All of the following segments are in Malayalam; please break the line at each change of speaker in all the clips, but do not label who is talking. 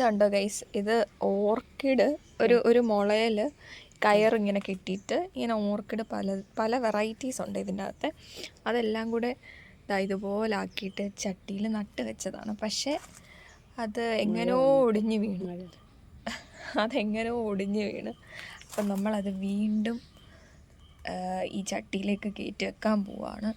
ഇതുണ്ടോ ഗൈസ് ഇത് ഓർക്കിഡ് ഒരു ഒരു മുളയിൽ കയർ ഇങ്ങനെ കെട്ടിയിട്ട് ഇങ്ങനെ ഓർക്കിഡ് പല പല വെറൈറ്റീസ് ഉണ്ട് ഇതിന്റെ അകത്ത് അതെല്ലാം കൂടെ ദാ ഇതുപോലെ ആക്കിയിട്ട് ചട്ടിയിൽ നട്ട് വെച്ചതാണ്. പക്ഷേ അത് എങ്ങനെയോ ഒടിഞ്ഞു വീണു. അതെങ്ങനെയോ ഒടിഞ്ഞു വീണ്. അപ്പം നമ്മളത് വീണ്ടും ഈ ചട്ടിയിലേക്ക് കയറ്റി വെക്കാൻ പോവാണ്.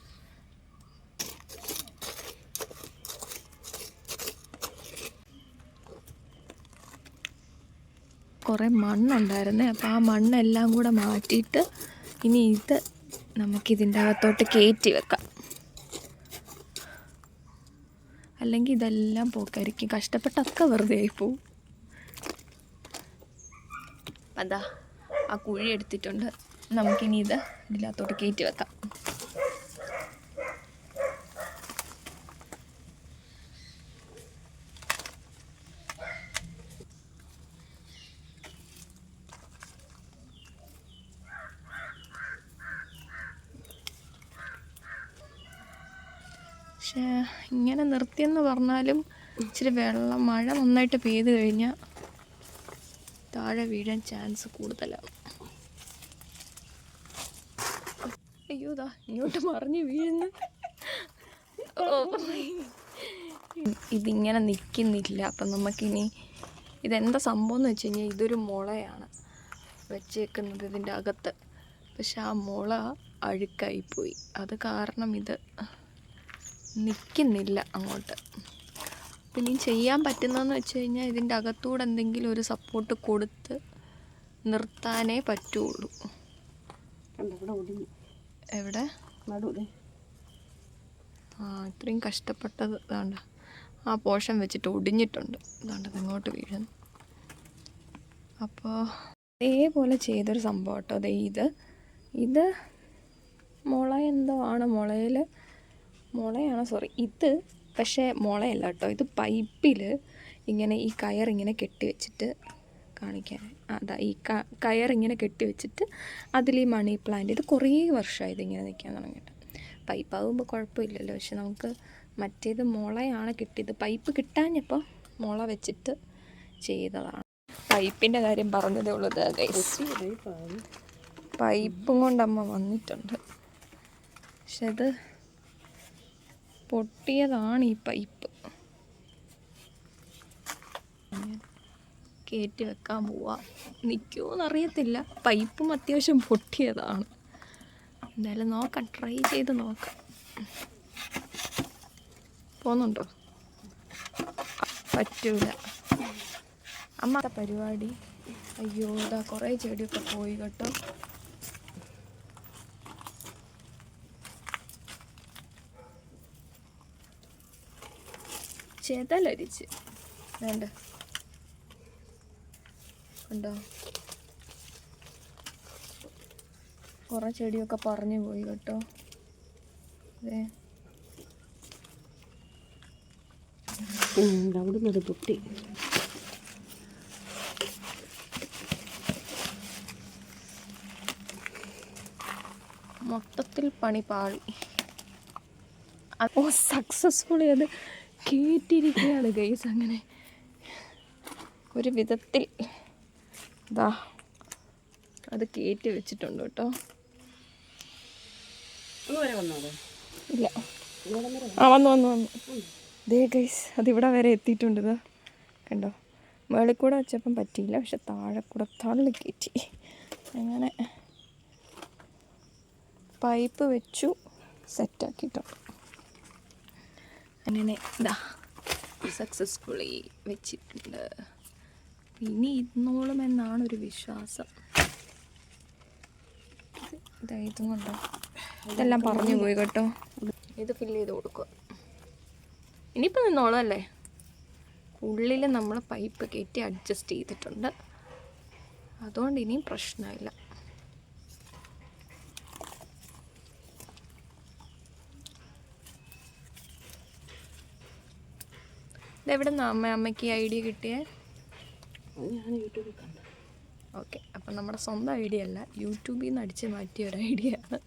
കുറേ മണ്ണുണ്ടായിരുന്നേ. അപ്പോൾ ആ മണ്ണെല്ലാം കൂടെ മാറ്റിയിട്ട് ഇനി ഇത് നമുക്കിതിന്റെ അകത്തോട്ട് കയറ്റി വെക്കാം. അല്ലെങ്കിൽ ഇതെല്ലാം പോക്കായിരിക്കും. കഷ്ടപ്പെട്ടൊക്കെ വെറുതെ ആയിപ്പോവും അതാ ആ കുഴി എടുത്തിട്ടുണ്ട്. നമുക്കിനി ഇത് ഇതിനകത്തോട്ട് കയറ്റി വെക്കാം. പക്ഷേ ഇങ്ങനെ നിർത്തിയെന്ന് പറഞ്ഞാലും ഇച്ചിരി വെള്ളം മഴ നന്നായിട്ട് പെയ്ത് കഴിഞ്ഞാൽ താഴെ വീഴാൻ ചാൻസ് കൂടുതലാവും. അയ്യോ ദാ ഇങ്ങോട്ട് മറിഞ്ഞ് വീഴുന്നു. ഇതിങ്ങനെ നിൽക്കുന്നില്ല അപ്പം നമുക്കിനി ഇതെന്താ സംഭവം എന്ന് വെച്ച് കഴിഞ്ഞാൽ ഇതൊരു മുളയാണ് വെച്ചേക്കുന്നത് ഇതിന്റെ അകത്ത്. പക്ഷെ ആ മുള അഴുക്കായിപ്പോയി. അത് കാരണം ഇത് നിൽക്കുന്നില്ല അങ്ങോട്ട്. പിന്നെ ചെയ്യാൻ പറ്റുന്നതെന്ന് വെച്ച് കഴിഞ്ഞാൽ ഇതിന്റെ അകത്തൂടെ എന്തെങ്കിലും ഒരു സപ്പോർട്ട് കൊടുത്ത് നിർത്താനേ പറ്റുള്ളൂ. എവിടെ? ആ ഇത്രയും കഷ്ടപ്പെട്ടത് ഇതാണ്ട. ആ പോഷൻ വെച്ചിട്ട് ഒടിഞ്ഞിട്ടുണ്ട്. ഇതാണ്ട് ഇത് ഇങ്ങോട്ട് വീഴുന്നു. അപ്പോൾ അതേപോലെ ചെയ്തൊരു സംഭവം കേട്ടോ. അതെ ഇത്. ഇത് മുള എന്തോ ആണ് മുളയിൽ മുളയാണ്? സോറി ഇത് പക്ഷേ മുളയല്ല കേട്ടോ. ഇത് പൈപ്പിൽ ഇങ്ങനെ ഈ കയർ ഇങ്ങനെ കെട്ടി വെച്ചിട്ട് കാണിക്കാൻ അതാ ഈ കയർ ഇങ്ങനെ കെട്ടി വെച്ചിട്ട് അതിൽ ഈ മണി പ്ലാന്റ് ഇത് കുറേ വർഷമായി ഇതിങ്ങനെ നിൽക്കാൻ തുടങ്ങിയിട്ട്. പൈപ്പ് ആകുമ്പോൾ കുഴപ്പമില്ലല്ലോ. പക്ഷെ നമുക്ക് മറ്റേത് മുളയാണ് കിട്ടിയത്. പൈപ്പ് കിട്ടാഞ്ഞപ്പോൾ മുള വെച്ചിട്ട് ചെയ്തതാണ്. പൈപ്പിന്റെ കാര്യം പറഞ്ഞതേ ഉള്ളത് പൈപ്പും കൊണ്ടമ്മ വന്നിട്ടുണ്ട്. പക്ഷെ അത് പൊട്ടിയതാണ് ഈ പൈപ്പ്. കയറ്റി വെക്കാൻ പോവാ. നിൽക്കുമോന്ന് അറിയത്തില്ല പൈപ്പും അത്യാവശ്യം പൊട്ടിയതാണ്. എന്തായാലും നോക്കാം. ട്രൈ ചെയ്ത് നോക്കാം. പോകുന്നുണ്ടോ പറ്റൂല. അമ്മ പരിപാടി? അയ്യോ ഇതാ കുറേ ചെടിയൊക്കെ പോയി കേട്ടോ. ചെതലരിച്ച് വേണ്ട. കണ്ടോ? കുറേ ചെടിയൊക്കെ പറഞ്ഞു പോയി കേട്ടോ. അതെ
അവിടുന്ന് അത് പൊട്ടി
മൊത്തത്തിൽ പണി പാളി. ഓ സക്സസ്ഫുള്ളി അത് കേട്ടിരിക്കുകയാണ് ഗൈസ് അങ്ങനെ. ഒരു വിധത്തിൽ ഇതാ അത് കയറ്റി വെച്ചിട്ടുണ്ട് കേട്ടോ. ഇല്ല. ആ വന്നു വന്നു വന്നു. ദേ ഗൈസ് അതിവിടെ വരെ എത്തിയിട്ടുണ്ട് ഇതാ കണ്ടോ? മേളിൽ കൂടെ വെച്ചപ്പം പറ്റിയില്ല പക്ഷെ താഴെ കൂടെ തള്ളി കയറ്റി അങ്ങനെ. പൈപ്പ് വെച്ചു സെറ്റാക്കിയിട്ടുണ്ട് അങ്ങനെ ഇതാ സക്സസ്ഫുള്ളി വെച്ചിട്ടുണ്ട്. ഇനി ഇരുന്നോളും എന്നാണ് ഒരു വിശ്വാസം. ഇത് ഇതും കൊണ്ടോ. ഇതെല്ലാം പറഞ്ഞു പോയി കേട്ടോ. ഇത് ഫില്ല് ചെയ്ത് കൊടുക്കുക. ഇനിയിപ്പോൾ നിന്നോളും അല്ലേ ഉള്ളിൽ നമ്മൾ പൈപ്പ് കയറ്റി അഡ്ജസ്റ്റ് ചെയ്തിട്ടുണ്ട്. അതുകൊണ്ട് ഇനിയും പ്രശ്നമില്ല. ഇതെവിടെ നിന്നാണ് അമ്മ അമ്മയ്ക്ക് ഈ ഐഡിയ കിട്ടിയേ?
ഞാൻ യൂട്യൂബിൽ കണ്ടു.
ഓക്കെ അപ്പം നമ്മുടെ സ്വന്തം ഐഡിയ അല്ല യൂട്യൂബിൽ നിന്ന് അടിച്ച് മാറ്റിയ ഒരു ഐഡിയ ആണ്.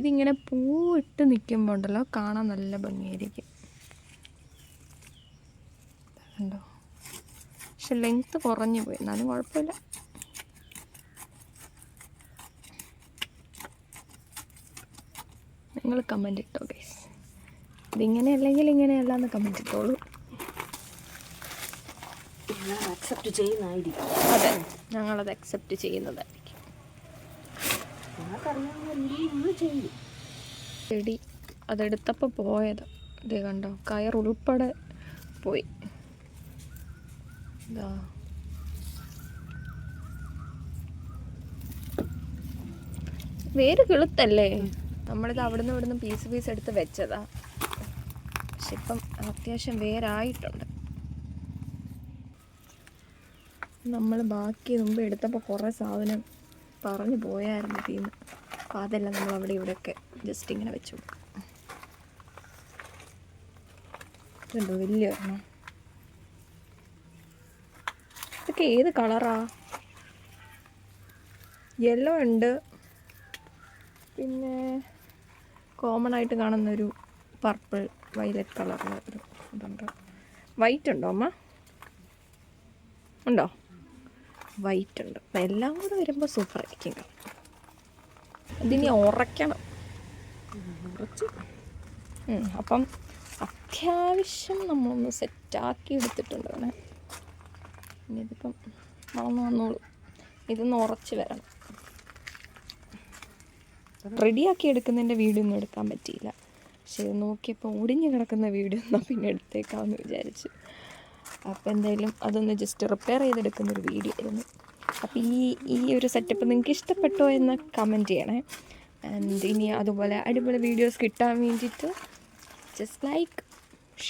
ഇതിങ്ങനെ പൂവിട്ട് നിൽക്കുമ്പോൾ ഉണ്ടല്ലോ കാണാൻ നല്ല ഭംഗിയായിരിക്കും. പക്ഷെ ലെങ്ത്ത് കുറഞ്ഞു പോയി. എന്നാലും കുഴപ്പമില്ല. നിങ്ങൾ കമന്റ് ഇട്ടോ ഗൈസ് ഇതിങ്ങനെ അല്ലെങ്കിൽ ഇങ്ങനെയല്ല എന്ന് കമന്റ് ഇട്ടോളൂ.
അക്സെപ്റ്റ് ചെയ്യുന്നതായിരിക്കും.
അതെ ഞങ്ങളത് അക്സെപ്റ്റ് ചെയ്യുന്നതായിരിക്കും. ചെടി അതെടുത്തപ്പോൾ പോയത്. ഇത് കണ്ടോ കയർ ഉൾപ്പെടെ പോയി. ഇതാ. വേര് കിളുത്തല്ലേ? നമ്മളിത് അവിടെ നിന്ന് ഇവിടുന്ന് പീസ് പീസ് എടുത്ത് വെച്ചതാ. പക്ഷെ ഇപ്പം അത്യാവശ്യം വേരായിട്ടുണ്ട്. നമ്മൾ ബാക്കി മുമ്പ് എടുത്തപ്പോൾ കുറേ സാധനം പറഞ്ഞു പോയായിരുന്നു തീന്ന് അപ്പം അതെല്ലാം നമ്മൾ അവിടെ ഇവിടെയൊക്കെ ജസ്റ്റ് ഇങ്ങനെ വെച്ചു. കൊടുക്കും വലിയ ഒരെണ്ണം. ഇതൊക്കെ ഏത് കളറാ? യെല്ലോ ഉണ്ട്. പിന്നെ കോമൺ ആയിട്ട് കാണുന്ന ഒരു പർപ്പിൾ വയലറ്റ് കളറിൽ ഒരു ഇതുണ്ട്. വൈറ്റ് ഉണ്ടോ അമ്മ? ഉണ്ടോ? വൈറ്റ് ഉണ്ട്. അപ്പം എല്ലാം കൂടെ വരുമ്പോൾ സൂപ്പർ ആയിരിക്കും അതിനി ഇതിനി ഉറയ്ക്കണം.
കുറച്ച്
ഉം, അപ്പം അത്യാവശ്യം നമ്മളൊന്ന് സെറ്റാക്കി എടുത്തിട്ടുണ്ട് അവനെ ഇനി ഇതിപ്പം വളർന്നു വന്നോളൂ. ഇതൊന്ന് ഉറച്ച് വരണം. റെഡിയാക്കി എടുക്കുന്നതിന്റെ വീഡിയോ ഒന്നും എടുക്കാൻ പറ്റിയില്ല. പക്ഷേ ഇത് നോക്കിയപ്പോൾ ഒടിഞ്ഞു കിടക്കുന്ന വീഡിയോ എന്നാൽ പിന്നെ എടുത്തേക്കാമെന്ന് വിചാരിച്ചു. അപ്പോൾ എന്തായാലും അതൊന്ന് ജസ്റ്റ് റിപ്പയർ ചെയ്തെടുക്കുന്നൊരു വീഡിയോ ആയിരുന്നു. അപ്പോൾ ഈ ഈ ഒരു സെറ്റപ്പ് നിങ്ങൾക്ക് ഇഷ്ടപ്പെട്ടോ എന്ന് കമന്റ് ചെയ്യണേ. ആൻഡ് ഇനി അതുപോലെ അടിപൊളി വീഡിയോസ് കിട്ടാൻ വേണ്ടിയിട്ട് just like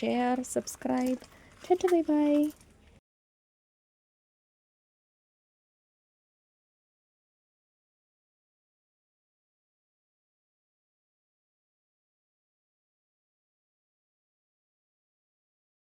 share subscribe bye bye